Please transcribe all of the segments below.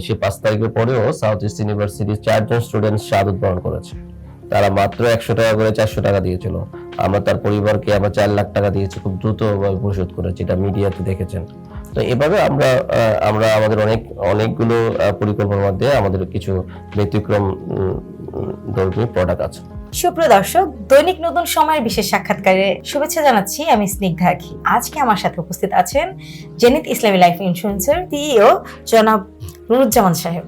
সে পাঁচ তারিখের পরেও সাউথ ইস্ট ইউনিভার্সিটির চারজন স্টুডেন্ট শাহাদত বরণ করেছে। তারা মাত্র একশো টাকা করে চারশো টাকা দিয়েছিল। আমরা তার পরিবারকে আবার চার লাখ টাকা দিয়েছি খুব দ্রুতভাবে পরিশোধ করেছি এটা মিডিয়াতে দেখেছেন। তো এভাবে আমরা আমরা আমাদের অনেক অনেকগুলো পরিকল্পনার মধ্যে আমাদের কিছু ব্যতিক্রম উম, প্রোডাক্ট আছে। সুপ্রিয় দর্শক দৈনিক নতুন সময়ের বিশেষ সাক্ষাৎকারে শুভেচ্ছা জানাচ্ছি আমি স্নিগ্ধা আজকে আমার সাথে উপস্থিত আছেন জেনিত ইসলামী লাইফ ইন্স্যুরেন্সের সিইও জনাব নুরুজ্জামান সাহেব।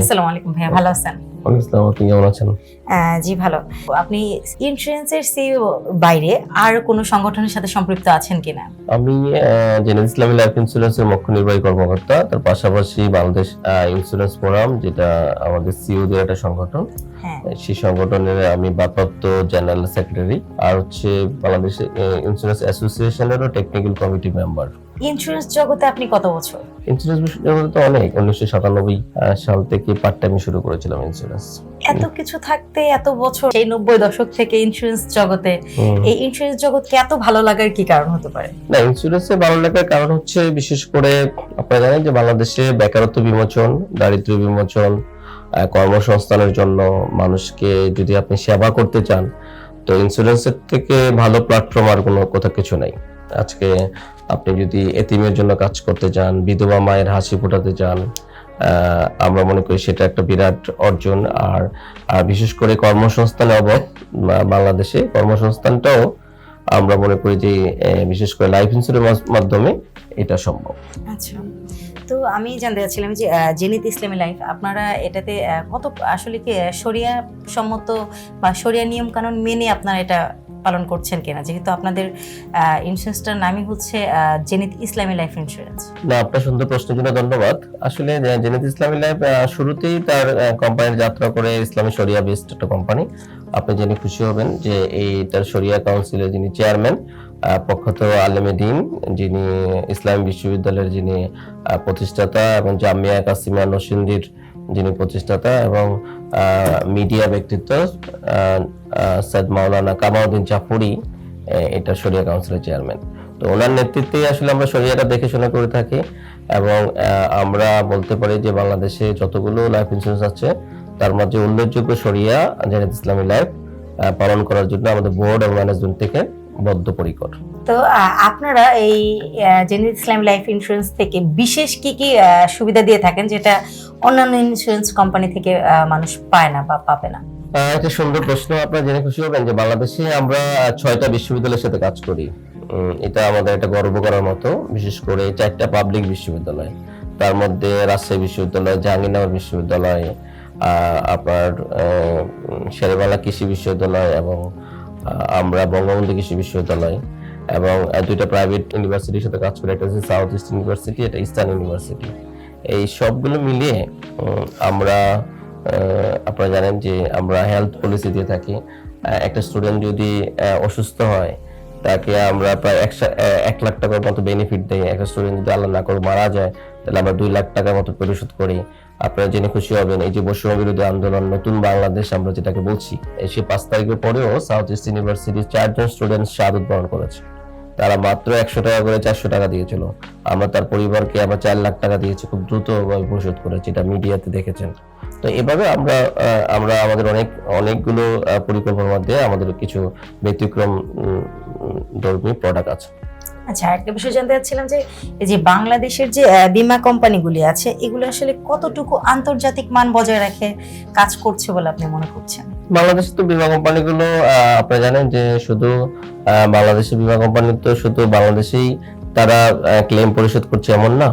আসসালামু আলাইকুম ভাইয়া ভালো আছেন? ওয়ালাইকুম আসসালাম, আপনি কেমন আছেন? জি ভালো। আপনি ইন্স্যুরেন্সের সিইও বাইরে আর কোনো সংগঠনের সাথে সম্পৃক্ত আছেন কিনা? আমি জেনেদ ইসলামী লাইফ ইন্স্যুরেন্সের মুখ্য নির্বাহী কর্মকর্তা তার পাশাপাশি বাংলাদেশ ইন্স্যুরেন্স ফোরাম যেটা আমাদের সিইওদের একটা সংগঠন। হ্যাঁ। সেই সংগঠনের আমি ভারপ্রাপ্ত জেনারেল সেক্রেটারি আর হচ্ছে বাংলাদেশ ইন্স্যুরেন্স অ্যাসোসিয়েশনেরও টেকনিক্যাল কমিটি মেম্বার ইন্স্যুরেন্স জগতে আপনি কত বছর? ইন্স্যুরেন্স বিষয়ে তো অনেক। উনিশশো সাতানব্বই সাল থেকে পার্ট টাইমে শুরু করেছিলাম ইন্স্যুরেন্স এত কিছু থাকতে এত বছর এই নব্বই দশক থেকে ইন্স্যুরেন্স জগতে এই ইন্স্যুরেন্স জগৎকে এত ভালো লাগার কি কারণ হতে পারে? না ইন্স্যুরেন্সে ভালো লাগার কারণ হচ্ছে বিশেষ করে আপনারা জানেন যে বাংলাদেশে বেকারত্ব বিমোচন দারিদ্র্য বিমোচন কর্মসংস্থানের জন্য মানুষকে যদি আপনি সেবা করতে চান তো ইন্স্যুরেন্সের থেকে ভালো প্ল্যাটফর্ম আর কোনো কোথাও কিছু নাই। আজকে আপনি যদি এতিমের জন্য কাজ করতে চান বিধবা মায়ের হাসি ফোটাতে চান আমরা মনে করি সেটা একটা বিরাট অর্জন। আর বিশেষ করে কর্মসংস্থানের অভাব বাংলাদেশে কর্মসংস্থানটাও আমরা মনে করি যে বিশেষ করে লাইফ ইন্স্যুরেন্স মাধ্যমে এটা সম্ভব। আচ্ছা। তো আমি জানতে চাচ্ছিলাম যে জেনিত ইসলামী লাইফ আপনারা এটাতে কত, আসলে কি শরিয়া সম্মত বা শরিয়া নিয়ম কানুন মেনে আপনারা এটা পালন করছেন কিনা? যেহেতু আপনাদের ইন্স্যুরেন্সটার নামই হচ্ছে জেনিত ইসলামী লাইফ ইন্স্যুরেন্স না, আপনার সুন্দর প্রশ্নের জন্য ধন্যবাদ। আসলে জেনেত ইসলামী লাইফ শুরুতেই তার কোম্পানির যাত্রা করে ইসলামী শরিয়া বেসড একটা কোম্পানি আপনি জেনে খুশি হবেন যে এই তার শরিয়া কাউন্সিলের যিনি চেয়ারম্যান প্রখ্যাত আলেমে দিন, যিনি ইসলামী বিশ্ববিদ্যালয়ের যিনি প্রতিষ্ঠাতা এবং জামিয়া কাসিমা নসিন্দির যিনি প্রতিষ্ঠাতা এবং মিডিয়া ব্যক্তিত্ব সৈয়দ মাওলানা কামাউদ্দিন জাফরি এটা শরিয়া কাউন্সিলের চেয়ারম্যান। তো ওনার নেতৃত্বেই আসলে আমরা শরিয়াটা দেখে শোনা করে থাকি এবং আমরা বলতে পারি যে বাংলাদেশে যতগুলো লাইফ ইন্স্যুরেন্স আছে, তার মধ্যে উল্লেখযোগ্য শরিয়া, জাহিদ ইসলামী লাইফ পালন করার জন্য আমাদের বোর্ড এবং ম্যানেজমেন্ট থেকে বদ্ধপরিকর। তো আপনারা এই জেনিত ইসলামী লাইফ ইন্স্যুরেন্স থেকে বিশেষ কি কি সুবিধা দিয়ে থাকেন যেটা অন্যান্য ইন্স্যুরেন্স কোম্পানি থেকে মানুষ পায় না বা পাবে না? একটা সুন্দর প্রশ্ন আপনারা জেনে খুশি হবেন যে বাংলাদেশে আমরা ছয়টা বিশ্ববিদ্যালয়ের সাথে কাজ করি। এটা আমাদের একটা গর্ব করার মতো, বিশেষ করে চারটা পাবলিক বিশ্ববিদ্যালয়। তার মধ্যে রাজশাহী বিশ্ববিদ্যালয়, জাহাঙ্গীরনগর বিশ্ববিদ্যালয় আপনার শেরেবালা কৃষি বিশ্ববিদ্যালয় এবং আমরা বঙ্গবন্ধু কৃষি বিশ্ববিদ্যালয় এবং দুইটা প্রাইভেট ইউনিভার্সিটির সাথে কাজ করি, একটা হচ্ছে সাউথ ইস্ট ইউনিভার্সিটি এটা ইস্টার্ন ইউনিভার্সিটি এই সবগুলো মিলিয়ে আমরা আপনারা জানেন যে আমরা হেলথ পলিসি দিয়ে থাকি। একটা স্টুডেন্ট যদি অসুস্থ হয়, তাকে আমরা প্রায় একশো এক লাখ টাকার মতো বেনিফিট দিই। একটা স্টুডেন্ট যদি আল্লাহ না করে মারা যায়, তাহলে আমরা দুই লাখ টাকার মতো পরিশোধ করি। আপনারা জেনে খুশি হবেন, এই যে বৈষম্য বিরোধী আন্দোলন, নতুন বাংলাদেশ আমরা যেটাকে বলছি সে পাঁচ তারিখের পরেও সাউথ ইস্ট ইউনিভার্সিটির চারজন স্টুডেন্ট শাহাদত বরণ করেছে। তারা মাত্র একশো টাকা করে চারশো টাকা দিয়েছিল। আমরা তার পরিবারকে আবার চার লাখ টাকা দিয়েছি, খুব দ্রুতভাবে পরিশোধ করেছি, এটা মিডিয়াতে দেখেছেন। তো এভাবে আমরা আমরা আমাদের অনেক অনেকগুলো পরিকল্পনার মধ্যে আমাদের কিছু ব্যতিক্রম ধর্মী প্রোডাক্ট আছে। আচ্ছা একটা বিষয় জানতে চাচ্ছিলাম যে এই যে বাংলাদেশের যে বীমা কোম্পানিগুলি আছে এগুলো আসলে কতটুকু আন্তর্জাতিক মান বজায় রাখে কাজ করছে বলে আপনি মনে করছেন? বাংলাদেশে তো বিমা কোম্পানিগুলো আহ, আপনারা জানেন যে শুধু আহ, বাংলাদেশের বিমা কোম্পানি তো শুধু বাংলাদেশেই তারা ক্লেম পরিশোধ করছে এমন না।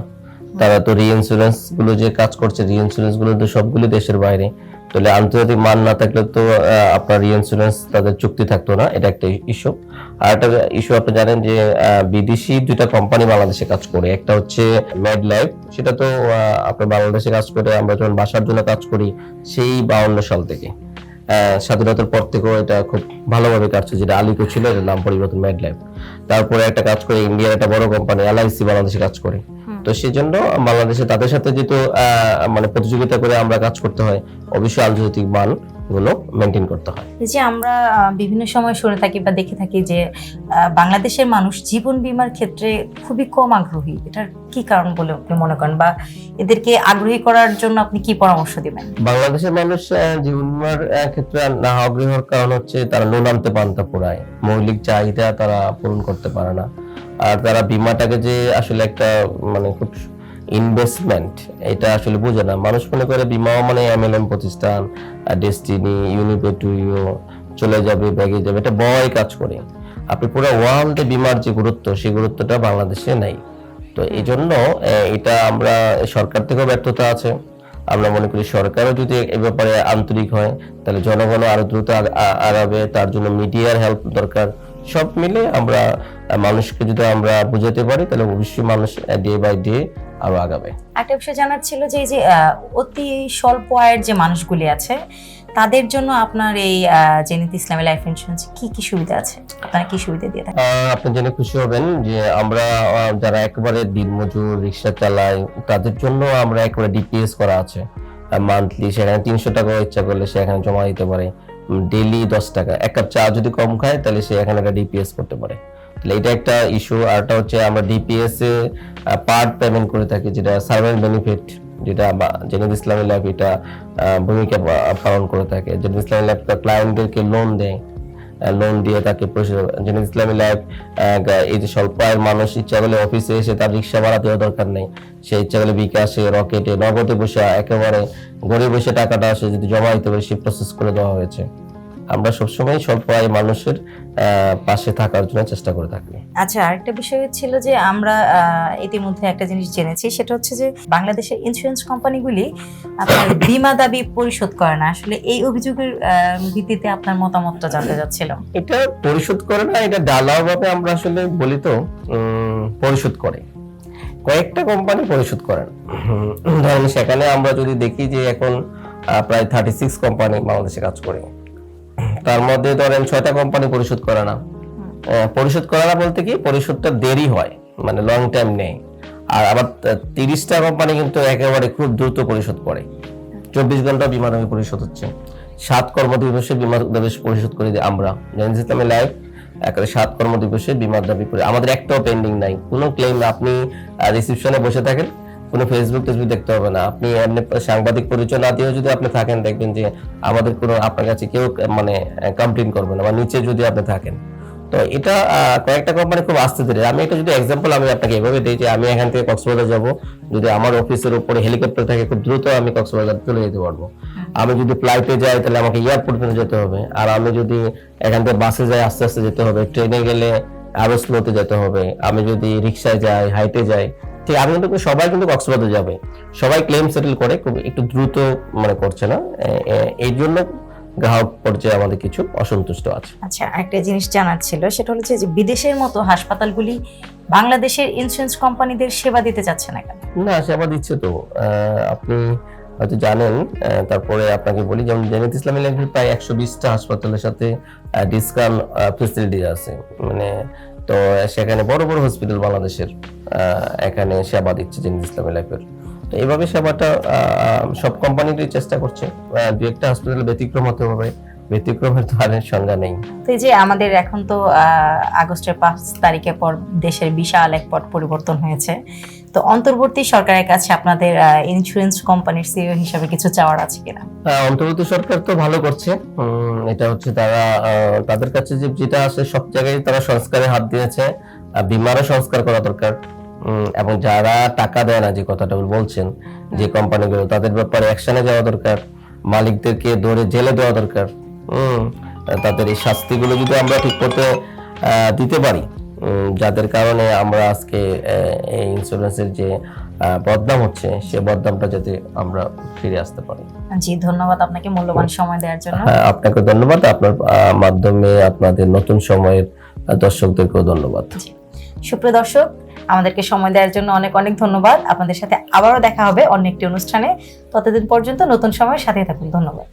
তারা তো রিইন্স্যুরেন্সগুলো যে কাজ করছে রিইন্স্যুরেন্সগুলো তো সবগুলি দেশের বাইরে। তাহলে আন্তর্জাতিক মান না থাকলে তো আপনার রিইন্স্যুরেন্স তাদের চুক্তি থাকতো না, এটা একটা ইস্যু আর একটা ইস্যু আপনি জানেন যে বিদেশি দুইটা কোম্পানি বাংলাদেশে কাজ করে। একটা হচ্ছে মেড লাইফ সেটা তো আপনার বাংলাদেশে কাজ করে, আমরা যখন বাসার জন্য কাজ করি, সেই বাউন্ন সাল থেকে। স্বাধীনতার পর থেকেও এটা খুব ভালোভাবে কাজ করছে যেটা আলিকো ছিল, এটার নাম পরিবর্তন মেড লাইফ তারপরে একটা কাজ করে ইন্ডিয়ার একটা বড় কোম্পানি এলআইসি বাংলাদেশে কাজ করে। তো সেই জন্য বাংলাদেশে তাদের সাথে যেহেতু মানে প্রতিযোগিতা করে আমরা কাজ করতে হয় অবশ্যই আন্তর্জাতিক মানগুলো মেনটেন করতে হয়। যে আমরা বিভিন্ন সময় শুনে থাকি বা দেখে থাকি যে বাংলাদেশের মানুষ জীবন বীমার ক্ষেত্রে খুবই কম আগ্রহী। এটার কি কারণ বলে আপনি মনে করেন? বা এদেরকে আগ্রহী করার জন্য আপনি কি পরামর্শ দিবেন? বাংলাদেশের মানুষ জীবন বীমার ক্ষেত্রে না কারণ হচ্ছে তারা নুন আনতে পান্তা পোড়ায় মৌলিক চাহিদা তারা পূরণ করতে পারে না। আর তারা বিমাটাকে যে আসলে একটা মানে খুব ইনভেস্টমেন্ট এটা আসলে বোঝে না। মানুষ মনে করে বীমা মানে এমএলএম প্রতিষ্ঠান ডেস্টিনি ইউনিপেটুইও চলে যাবে, ব্যাগে যাবে, এটা বয় কাজ করে। আপনি পুরো ওয়ার্ল্ডে বীমার যে গুরুত্ব, সেই গুরুত্বটা বাংলাদেশে নেই। তো এই জন্য এটা আমরা সরকার থেকেও ব্যর্থতা আছে। আমরা মনে করি সরকারও যদি এ ব্যাপারে আন্তরিক হয়, তাহলে জনগণ আরও দ্রুত আগ- আ- আগাবে। তার জন্য মিডিয়ার হেল্প দরকার। সব মিলে আমরা মানুষকে যদি আমরা বুঝাতে পারি তাহলে অবশ্যই মানুষ ডে বাই ডে আরও আগাবে। একটা বিষয় জানার ছিল যে এই যে অতি স্বল্প আয়ের যে মানুষগুলি আছে তাদের জন্য আপনার এই জেনিত ইসলামী লাইফ ইন্স্যুরেন্স কি কি সুবিধা আছে? আপনারা কি সুবিধা দিয়ে থাকেন? আপনি জেনে খুশি হবেন যে আমরা যারা একেবারে দিনমজুর রিক্সা চালায় তাদের জন্য আমরা একেবারে ডিপিএস করা আছে। মান্থলি সেখানে তিনশো টাকা ইচ্ছা করলে সেখানে জমা দিতে পারে। ডেলি দশ টাকা। এক কাপ চা যদি কম খায়, তাহলে সে এখানে একটা ডিপিএস করতে পারে। তাহলে এটা একটা ইস্যু আর একটা হচ্ছে আমরা ডিপিএস এ পার্ট পেমেন্ট করে থাকি, যেটা সার্ভেন্ট বেনিফিট যেটা জেনেদ ইসলামী ল্যাব এটা ভূমিকা পালন করে থাকে। জেনেদ ইসলামী ল্যাব ক্লায়েন্টদেরকে লোন দেয়। লোন দিয়ে তাকে জেনে ইসলামী লাইফ এই যে স্বল্প আয়ের মানুষ ইচ্ছা করলে অফিসে এসে তার রিক্সা ভাড়া দেওয়া দরকার নেই। সে ইচ্ছা করলে বিকাশে রকেটে নগদে বসে একেবারে গরিব বসে টাকাটা সে যদি জমা দিতে পারে, সে প্রসেস করে দেওয়া হয়েছে। আমরা সবসময় স্বল্প আয় মানুষের পাশে থাকার জন্য চেষ্টা করে থাকি। আচ্ছা আরেকটা বিষয় ছিল যে আমরা ইতিমধ্যে একটা জিনিস জেনেছি সেটা হচ্ছে যে বাংলাদেশের ইন্স্যুরেন্স কোম্পানিগুলি আপনার বীমা দাবি পরিশোধ করে না। আসলে এই অভিযোগের ভিত্তিতে আপনার মতামতটা জানতে চাচ্ছিলাম। এটা পরিশোধ করে না এটা ডালাও ভাবে আমরা আসলে বলি তো পরিশোধ করে। কয়েকটা কোম্পানি পরিশোধ করেন ধরেন সেখানে আমরা যদি দেখি যে এখন প্রায় থার্টি সিক্স কোম্পানি বাংলাদেশে কাজ করে। তার মধ্যে ধরেন ছয়টা কোম্পানি পরিশোধ করে না। পরিশোধ করে না বলতে কি পরিশোধটা দেরি হয় মানে লং টাইম নেই। আর আবার তিরিশটা কোম্পানি কিন্তু একেবারে খুব দ্রুত পরিশোধ করে। চব্বিশ ঘণ্টা বিমা দাবি পরিশোধ হচ্ছে। সাত কর্মদিবসে বিমা দাবি পরিশোধ করে দিই আমরা। জানিস ইসলামী লাইফ একেবারে সাত কর্মদিবসে বিমা দাবি করে আমাদের একটাও পেন্ডিং নাই। কোনো ক্লেম আপনি রিসিপশনে বসে থাকেন। কোনো ফেসবুক টেসবুক দেখতে হবে না। আপনি এমনি সাংবাদিক পরিচয় না দিয়েও যদি আপনি থাকেন, দেখবেন যে আমাদের কোনো আপনার কাছে কেউ মানে কমপ্লেন করবে না বা নিচে যদি আপনি থাকেন। তো এটা কয়েকটা কোম্পানি খুব আস্তে ধীরে। আমি এটা যদি এক্সাম্পল আমি আপনাকে এভাবে দিই যে আমি এখান থেকে কক্সবাজার যাব। যদি আমার অফিসের উপরে হেলিকপ্টার থাকে, খুব দ্রুত আমি কক্সবাজার চলে যেতে পারব। আমি যদি ফ্লাইটে যাই, তাহলে আমাকে এয়ারপোর্ট পর্যন্ত যেতে হবে। আর আমি যদি এখান থেকে বাসে যাই, আস্তে আস্তে যেতে হবে। ট্রেনে গেলে আরও স্লোতে যেতে হবে। আমি যদি রিক্সায় যাই হাইটে যাই ঠিক আমি কিন্তু সবাই কিন্তু কক্সবাজার যাবে। সবাই ক্লেম সেটেল করে খুব একটু দ্রুত মানে করছে না। এই জন্য গ্রাহক পর্যায়ে আমাদের কিছু অসন্তুষ্ট আছে। আচ্ছা একটা জিনিস জানার ছিল সেটা হচ্ছে যে বিদেশের মতো হাসপাতালগুলি বাংলাদেশের ইন্স্যুরেন্স কোম্পানিদের সেবা দিতে চাচ্ছে না কেন? না সেবা দিচ্ছে তো। আপনি হয়তো জানেন তারপরে আপনাকে বলি, যেমন জেনেত ইসলামী ল্যাঙ্গুয়েজ প্রায় একশো বিশটা হাসপাতালের সাথে ডিসকাউন্ট ফেসিলিটি আছে। মানে তো সেখানে বড় বড় হসপিটাল বাংলাদেশের এখানে সেবা দিচ্ছে জেনেত ইসলামী ল্যাঙ্গুয়েজ তো এইভাবে সেবাটা সব কোম্পানিরই চেষ্টা করছে দু একটা হসপিটাল ব্যতিক্রম হতে হবে। ব্যতিক্রমের তো আর সংজ্ঞা নেই। তো এই যে আমাদের এখন তো আগস্টের পাঁচ তারিখের পর দেশের বিশাল এক পট পরিবর্তন হয়েছে। তো অন্তর্বর্তী সরকারের কাছে আপনাদের ইন্স্যুরেন্স কোম্পানির সিইও হিসাবে কিছু চাওয়ার আছে কিনা? আহ, অন্তর্বর্তী সরকার তো ভালো করছে। এটা হচ্ছে তারা তাদের কাছে যে যেটা আছে সব জায়গায় তারা সংস্কারে হাত দিয়েছে। বিমারও সংস্কার করা দরকার। এবং যারা টাকা দেয় না যে কথাটা বলছেন যে কোম্পানিগুলো তাদের ব্যাপারে অ্যাকশনে যাওয়া দরকার। মালিকদেরকে ধরে জেলে দেওয়া দরকার। তাদের এই শাস্তিগুলো যদি আমরা ঠিক করতে দিতে পারি যাদের কারণে আমরা আজকে এই ইন্স্যুরেন্সের যে বদনাম হচ্ছে সে বদনামটা যাতে আমরা ফিরে আসতে পারি। জি ধন্যবাদ আপনাকে মূল্যবান সময় দেওয়ার জন্য। হ্যাঁ আপনাকে ধন্যবাদ। আপনার মাধ্যমে আপনাদের নতুন সময়ের দর্শকদেরকেও ধন্যবাদ। সুপ্রিয় দর্শক আমাদেরকে সময় দেওয়ার জন্য অনেক অনেক ধন্যবাদ। আপনাদের সাথে আবারও দেখা হবে অন্য একটি অনুষ্ঠানে। ততদিন পর্যন্ত নতুন সময়ের সাথে থাকুন। ধন্যবাদ।